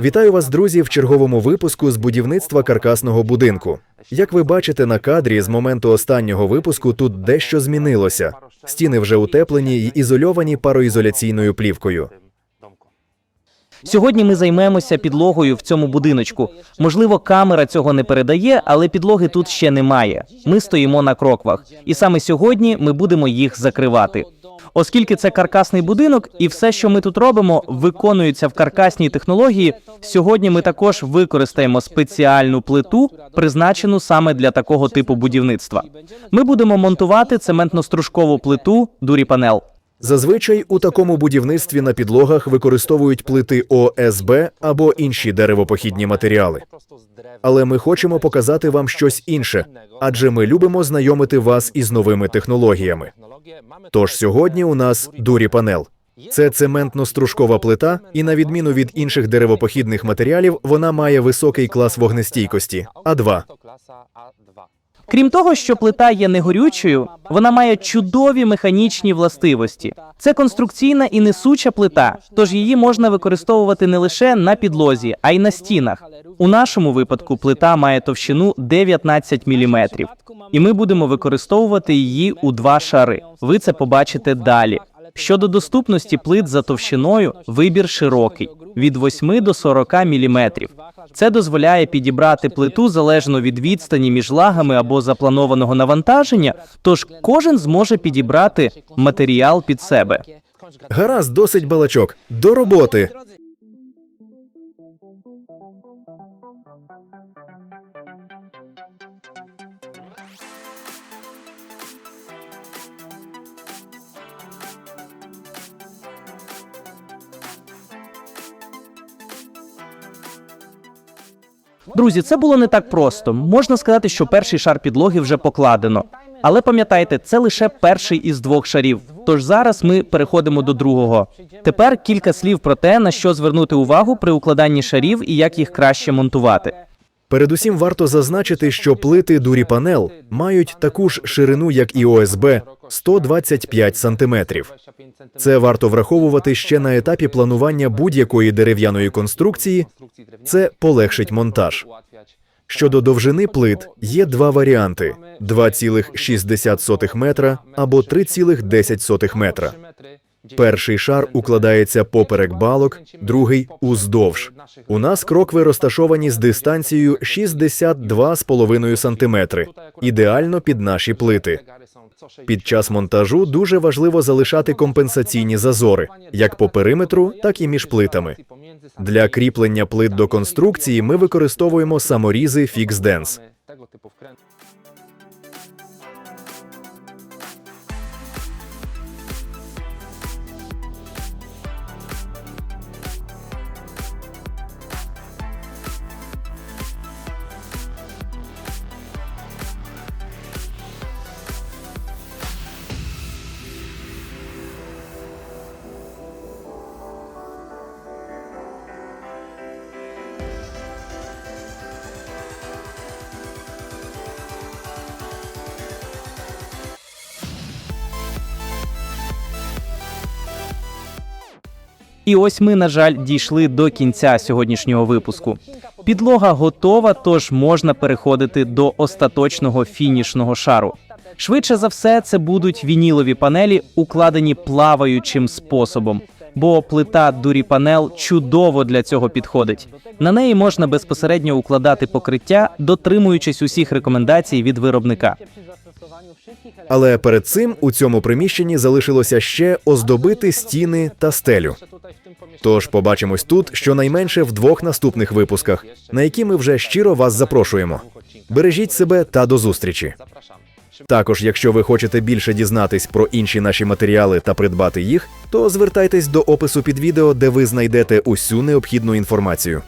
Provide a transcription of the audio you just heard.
Вітаю вас, друзі, в черговому випуску з будівництва каркасного будинку. Як ви бачите на кадрі, з моменту останнього випуску тут дещо змінилося. Стіни вже утеплені й ізольовані пароізоляційною плівкою. Сьогодні ми займемося підлогою в цьому будиночку. Можливо, камера цього не передає, але підлоги тут ще немає. Ми стоїмо на кроквах, і саме сьогодні ми будемо їх закривати. Оскільки це каркасний будинок, і все, що ми тут робимо, виконується в каркасній технології. Сьогодні ми також використаємо спеціальну плиту, призначену саме для такого типу будівництва. Ми будемо монтувати цементно-стружкову плиту Дуріпанел. Зазвичай у такому будівництві на підлогах використовують плити ОСБ або інші деревопохідні матеріали. Але ми хочемо показати вам щось інше, адже ми любимо знайомити вас із новими технологіями. Тож сьогодні у нас дурі панел. Це цементно-стружкова плита, і на відміну від інших деревопохідних матеріалів, вона має високий клас вогнестійкості А2. Крім того, що плита є негорючою, вона має чудові механічні властивості. Це конструкційна і несуча плита, тож її можна використовувати не лише на підлозі, а й на стінах. У нашому випадку плита має товщину 19 мм, і ми будемо використовувати її у два шари. Ви це побачите далі. Щодо доступності плит за товщиною, вибір широкий від 8 до 40 мм. Це дозволяє підібрати плиту залежно від відстані між лагами або запланованого навантаження, тож кожен зможе підібрати матеріал під себе. Гаразд, досить балачок. До роботи. Друзі, це було не так просто. Можна сказати, що перший шар підлоги вже покладено. Але пам'ятайте, це лише перший із двох шарів. Тож зараз ми переходимо до другого. Тепер кілька слів про те, на що звернути увагу при укладанні шарів і як їх краще монтувати. Передусім варто зазначити, що плити Дуріпанел мають таку ж ширину, як і ОСБ 125 сантиметрів. Це варто враховувати ще на етапі планування будь-якої дерев'яної конструкції. Це полегшить монтаж. Щодо довжини плит є два варіанти: 2,60 метра або 3,10 метра. Перший шар укладається поперек балок, другий уздовж. У нас крокви розташовані з дистанцією 62,5 сантиметри, ідеально під наші плити. Під час монтажу дуже важливо залишати компенсаційні зазори, як по периметру, так і між плитами. Для кріплення плит до конструкції ми використовуємо саморізи FixDance. І ось ми, на жаль, дійшли до кінця сьогоднішнього випуску. Підлога готова, тож можна переходити до остаточного фінішного шару. Швидше за все, це будуть вінілові панелі, укладені плаваючим способом. Бо плита Дуріпанел чудово для цього підходить. На неї можна безпосередньо укладати покриття, дотримуючись усіх рекомендацій від виробника. Але перед цим у цьому приміщенні залишилося ще оздобити стіни та стелю. Тож побачимось тут щонайменше в двох наступних випусках, на які ми вже щиро вас запрошуємо. Бережіть себе та до зустрічі. Також, якщо ви хочете більше дізнатись про інші наші матеріали та придбати їх, то звертайтесь до опису під відео, де ви знайдете усю необхідну інформацію.